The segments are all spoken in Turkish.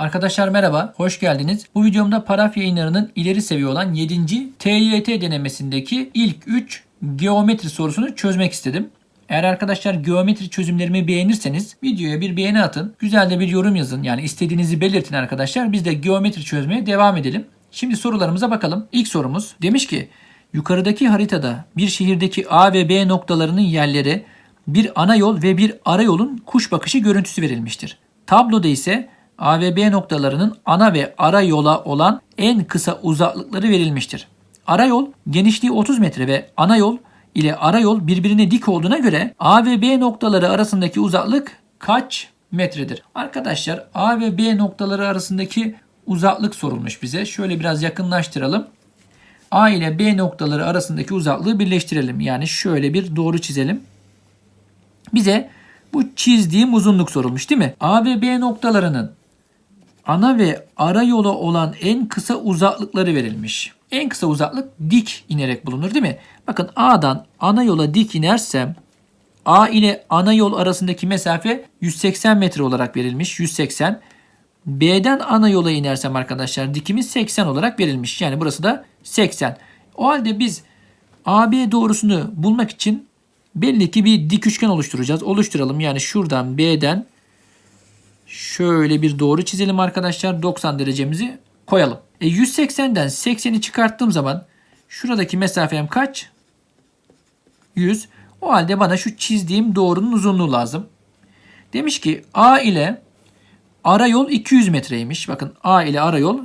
Arkadaşlar merhaba, hoş geldiniz. Bu videomda paraf yayınlarının ileri seviye olan 7. TYT denemesindeki ilk 3 geometri sorusunu çözmek istedim. Eğer arkadaşlar geometri çözümlerimi beğenirseniz videoya bir beğeni atın. Güzel de bir yorum yazın. Yani istediğinizi belirtin arkadaşlar. Biz de geometri çözmeye devam edelim. Şimdi sorularımıza bakalım. İlk sorumuz demiş ki yukarıdaki haritada bir şehirdeki A ve B noktalarının yerleri bir ana yol ve bir ara yolun kuş bakışı görüntüsü verilmiştir. Tabloda ise A ve B noktalarının ana ve ara yola olan en kısa uzaklıkları verilmiştir. Ara yol genişliği 30 metre ve ana yol ile ara yol birbirine dik olduğuna göre A ve B noktaları arasındaki uzaklık kaç metredir? Arkadaşlar A ve B noktaları arasındaki uzaklık sorulmuş bize. Şöyle biraz yakınlaştıralım. A ile B noktaları arasındaki uzaklığı birleştirelim. Yani şöyle bir doğru çizelim. Bize bu çizdiğim uzunluk sorulmuş değil mi? A ve B noktalarının ana ve ara yola olan en kısa uzaklıkları verilmiş. En kısa uzaklık dik inerek bulunur değil mi? Bakın A'dan ana yola dik inersem A ile ana yol arasındaki mesafe 180 metre olarak verilmiş. 180. B'den ana yola inersem arkadaşlar dikimiz 80 olarak verilmiş. Yani burası da 80. O halde biz AB doğrusunu bulmak için belli ki bir dik üçgen oluşturacağız. Oluşturalım. Yani şuradan B'den şöyle bir doğru çizelim arkadaşlar. 90 derecemizi koyalım. E 180'den 80'i çıkarttığım zaman şuradaki mesafem kaç? 100. O halde bana şu çizdiğim doğrunun uzunluğu lazım. Demiş ki A ile ara yol 200 metreymiş. Bakın A ile ara yol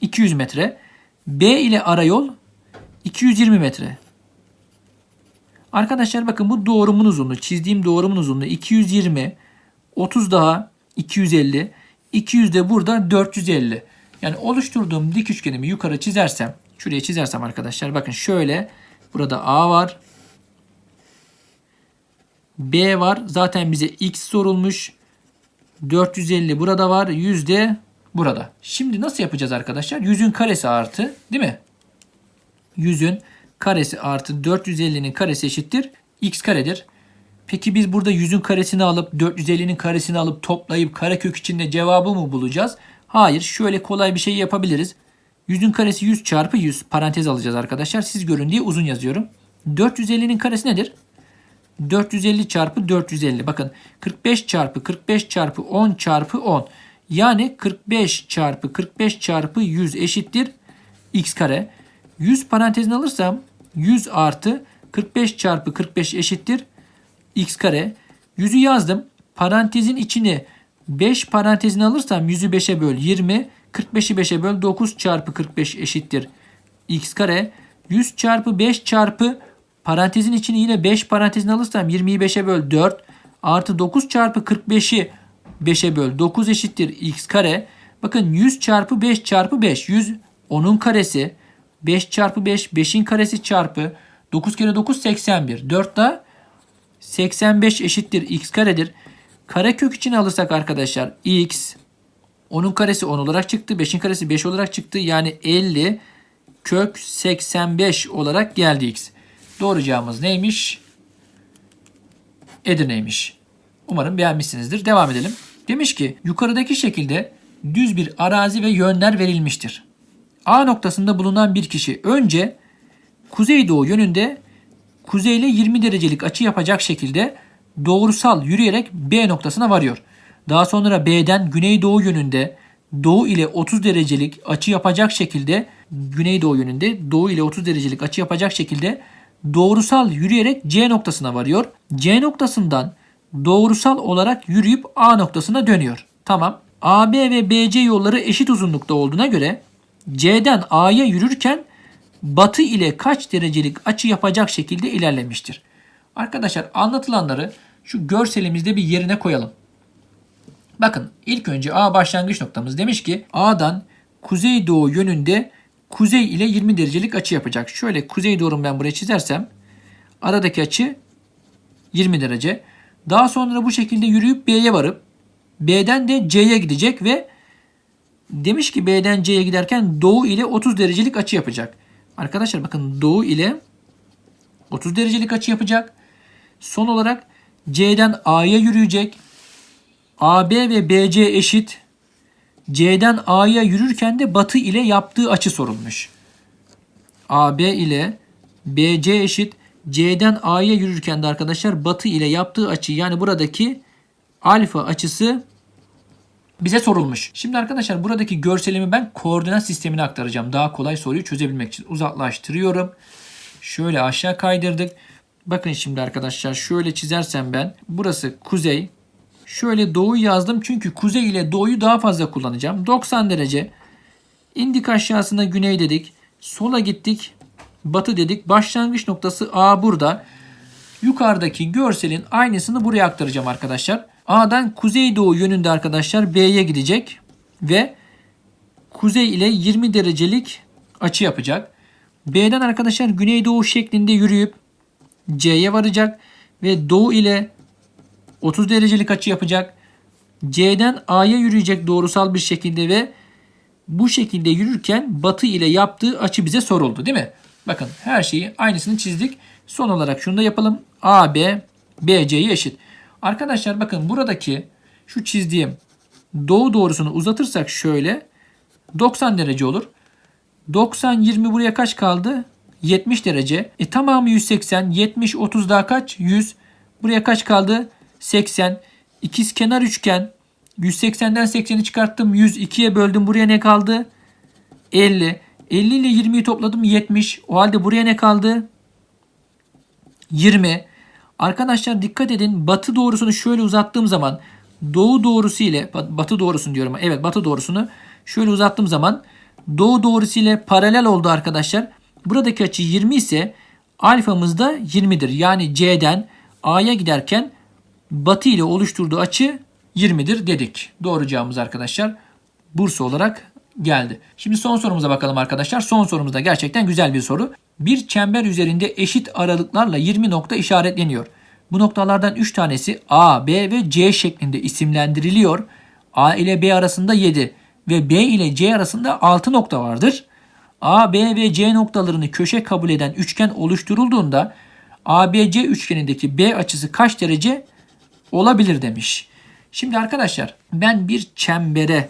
200 metre. B ile ara yol 220 metre. Arkadaşlar bakın bu doğrumun uzunluğu. Çizdiğim doğrumun uzunluğu 220. 30 daha 250. 200 de burada 450. Yani oluşturduğum dik üçgenimi yukarı çizersem, şuraya çizersem arkadaşlar bakın şöyle burada A var. B var. Zaten bize X sorulmuş. 450 burada var. 100 de burada. Şimdi nasıl yapacağız arkadaşlar? 100'ün karesi artı değil mi? 100'ün karesi artı 450'nin karesi eşittir. X karedir. Peki biz burada 100'ün karesini alıp 450'nin karesini alıp toplayıp karekök içinde cevabı mı bulacağız? Hayır. Şöyle kolay bir şey yapabiliriz. 100'ün karesi 100 çarpı 100 parantez alacağız arkadaşlar. Siz görün diye uzun yazıyorum. 450'nin karesi nedir? 450 çarpı 450. Bakın 45 çarpı 45 çarpı 10 çarpı 10. Yani 45 çarpı 45 çarpı 100 eşittir x kare. 100 parantezini alırsam 100 artı 45 çarpı 45 eşittir x kare. 100'ü yazdım. Parantezin içine 5 parantezini alırsam 100'ü 5'e böl 20. 45'i 5'e böl 9 çarpı 45 eşittir x kare. 100 çarpı 5 çarpı parantezin içine yine 5 parantezini alırsam 20'yi 5'e böl 4 artı 9 çarpı 45'i 5'e böl 9 eşittir x kare. Bakın 100 çarpı 5 çarpı 5. 100 10'un karesi. 5 çarpı 5 5'in karesi çarpı 9 kere 9 81. 4 da 85 eşittir x karedir. Karekök için alırsak arkadaşlar x 10'un karesi 10 olarak çıktı. 5'in karesi 5 olarak çıktı. Yani 50 kök 85 olarak geldi x. Doğru cevabımız neymiş? Edirne'ymiş. Umarım beğenmişsinizdir. Devam edelim. Demiş ki yukarıdaki şekilde düz bir arazi ve yönler verilmiştir. A noktasında bulunan bir kişi önce kuzeydoğu yönünde kuzeyle 20 derecelik açı yapacak şekilde doğrusal yürüyerek B noktasına varıyor. Daha sonra B'den güneydoğu yönünde doğu ile 30 derecelik açı yapacak şekilde güneydoğu yönünde doğu ile 30 derecelik açı yapacak şekilde doğrusal yürüyerek C noktasına varıyor. C noktasından doğrusal olarak yürüyüp A noktasına dönüyor. Tamam. AB ve BC yolları eşit uzunlukta olduğuna göre C'den A'ya yürürken batı ile kaç derecelik açı yapacak şekilde ilerlemiştir. Arkadaşlar anlatılanları şu görselimizde bir yerine koyalım. Bakın ilk önce A başlangıç noktamız demiş ki A'dan kuzeydoğu yönünde kuzey ile 20 derecelik açı yapacak. Şöyle kuzey doğru ben buraya çizersem aradaki açı 20 derece. Daha sonra bu şekilde yürüyüp B'ye varıp B'den de C'ye gidecek ve demiş ki B'den C'ye giderken doğu ile 30 derecelik açı yapacak. Arkadaşlar bakın doğu ile 30 derecelik açı yapacak. Son olarak C'den A'ya yürüyecek. AB ve BC eşit. C'den A'ya yürürken de batı ile yaptığı açı sorulmuş. AB ile BC eşit C'den A'ya yürürken de arkadaşlar batı ile yaptığı açı yani buradaki alfa açısı bize sorulmuş. Şimdi arkadaşlar buradaki görselimi ben koordinat sistemine aktaracağım. Daha kolay soruyu çözebilmek için uzaklaştırıyorum. Şöyle aşağı kaydırdık. Bakın şimdi arkadaşlar şöyle çizersem ben burası kuzey. Şöyle doğu yazdım çünkü kuzey ile doğuyu daha fazla kullanacağım. 90 derece. İndik aşağısına güney dedik. Sola gittik. Batı dedik. Başlangıç noktası A burada. Yukarıdaki görselin aynısını buraya aktaracağım arkadaşlar. A'dan kuzeydoğu yönünde arkadaşlar B'ye gidecek ve kuzey ile 20 derecelik açı yapacak. B'den arkadaşlar güneydoğu şeklinde yürüyüp C'ye varacak ve doğu ile 30 derecelik açı yapacak. C'den A'ya yürüyecek doğrusal bir şekilde ve bu şekilde yürürken batı ile yaptığı açı bize soruldu değil mi? Bakın her şeyi aynısını çizdik. Son olarak şunu da yapalım. AB BC'ye eşit. Arkadaşlar bakın buradaki şu çizdiğim doğu doğrusunu uzatırsak şöyle 90 derece olur. 90 20 buraya kaç kaldı? 70 derece. E tamamı 180. 70 30 daha kaç? 100. Buraya kaç kaldı? 80. İkiz kenar üçgen. 180'den 80'i çıkarttım. 100 2'ye böldüm. Buraya ne kaldı? 50. 50 ile 20'yi topladım 70. O halde buraya ne kaldı? 20. Arkadaşlar dikkat edin. Batı doğrusunu şöyle uzattığım zaman doğu doğrusu ile batı doğrusunu diyorum. Evet batı doğrusunu şöyle uzattığım zaman doğu doğrusu ile paralel oldu arkadaşlar. Buradaki açı 20 ise alfamız da 20'dir. Yani C'den A'ya giderken batı ile oluşturduğu açı 20'dir dedik. Doğru cevabımız arkadaşlar Bursa olarak geldi. Şimdi son sorumuza bakalım arkadaşlar. Son sorumuz da gerçekten güzel bir soru. Bir çember üzerinde eşit aralıklarla 20 nokta işaretleniyor. Bu noktalardan 3 tanesi A, B ve C şeklinde isimlendiriliyor. A ile B arasında 7 ve B ile C arasında 6 nokta vardır. A, B ve C noktalarını köşe kabul eden üçgen oluşturulduğunda ABC üçgenindeki B açısı kaç derece olabilir demiş. Şimdi arkadaşlar ben bir çembere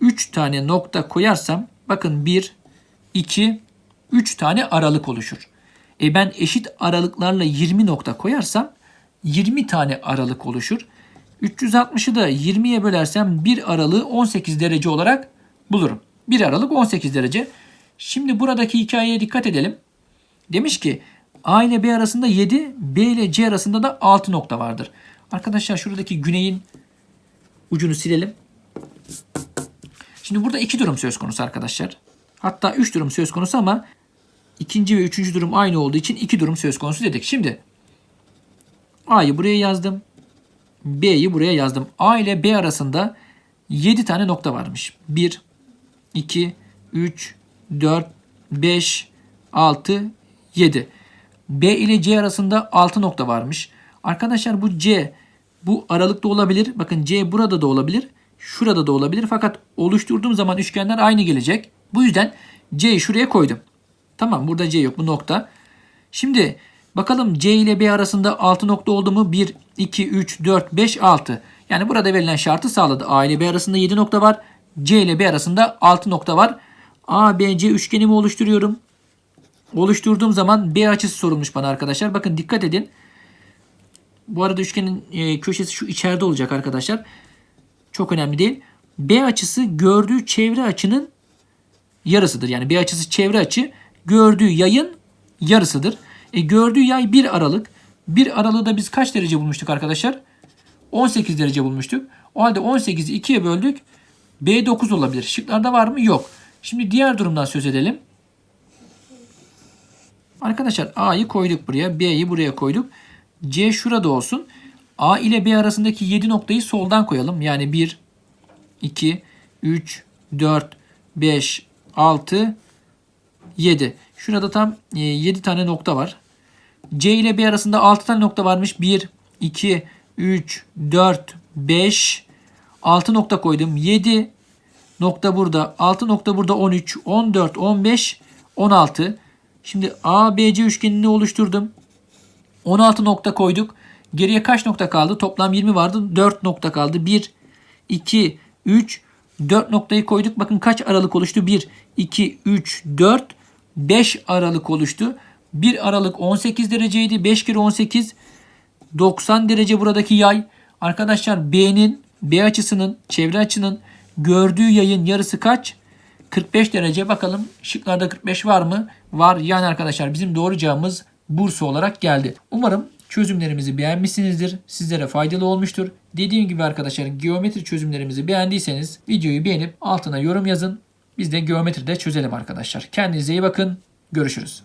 3 tane nokta koyarsam bakın 1, 2, 3 tane aralık oluşur. E ben eşit aralıklarla 20 nokta koyarsam 20 tane aralık oluşur. 360'ı da 20'ye bölersem bir aralığı 18 derece olarak bulurum. Bir aralık 18 derece. Şimdi buradaki hikayeye dikkat edelim. Demiş ki A ile B arasında 7, B ile C arasında da 6 nokta vardır. Arkadaşlar şuradaki güneyin ucunu silelim. Şimdi burada iki durum söz konusu arkadaşlar. Hatta üç durum söz konusu ama ikinci ve üçüncü durum aynı olduğu için iki durum söz konusu dedik. Şimdi A'yı buraya yazdım. B'yi buraya yazdım. A ile B arasında 7 tane nokta varmış. 1, 2, 3, 4, 5, 6, 7. B ile C arasında 6 nokta varmış. Arkadaşlar bu C bu aralıkta olabilir. Bakın C burada da olabilir. Şurada da olabilir. Fakat oluşturduğum zaman üçgenler aynı gelecek. Bu yüzden C'yi şuraya koydum. Tamam burada C yok bu nokta. Şimdi bakalım C ile B arasında 6 nokta oldu mu? 1, 2, 3, 4, 5, 6. Yani burada verilen şartı sağladı. A ile B arasında 7 nokta var. C ile B arasında 6 nokta var. A, B, C üçgenimi oluşturuyorum. Oluşturduğum zaman B açısı sorulmuş bana arkadaşlar. Bakın dikkat edin. Bu arada üçgenin e, köşesi şu içeride olacak arkadaşlar. Çok önemli değil. B açısı gördüğü çevre açının yarısıdır. Yani B açısı çevre açı gördüğü yayın yarısıdır. E, gördüğü yay 1 aralık. 1 aralığı da biz kaç derece bulmuştuk arkadaşlar? 18 derece bulmuştuk. O halde 18'i 2'ye böldük. B 9 olabilir. Şıklarda var mı? Yok. Şimdi diğer durumdan söz edelim. Arkadaşlar A'yı koyduk buraya. B'yi buraya koyduk. C şurada olsun. A ile B arasındaki 7 noktayı soldan koyalım. Yani 1, 2, 3, 4, 5, 6, 7. Şurada tam 7 e, tane nokta var. C ile B arasında 6 tane nokta varmış. 1, 2, 3, 4, 5, 6 nokta koydum. 7 nokta burada. 6 nokta burada 13, 14, 15, 16. Şimdi ABC üçgenini oluşturdum. 16 nokta koyduk. Geriye kaç nokta kaldı? Toplam 20 vardı. 4 nokta kaldı. 1, 2, 3, 4 noktayı koyduk. Bakın kaç aralık oluştu? 1, 2, 3, 4, 5 aralık oluştu. 1 aralık 18 dereceydi. 5 kere 18 90 derece buradaki yay. Arkadaşlar B'nin B açısının çevre açının gördüğü yayın yarısı kaç? 45 derece. Bakalım şıklarda 45 var mı? Var. Yani arkadaşlar bizim doğru cevabımız Bursa olarak geldi. Umarım çözümlerimizi beğenmişsinizdir. Sizlere faydalı olmuştur. Dediğim gibi arkadaşlar geometri çözümlerimizi beğendiyseniz videoyu beğenip altına yorum yazın. Biz de geometride çözelim arkadaşlar. Kendinize iyi bakın. Görüşürüz.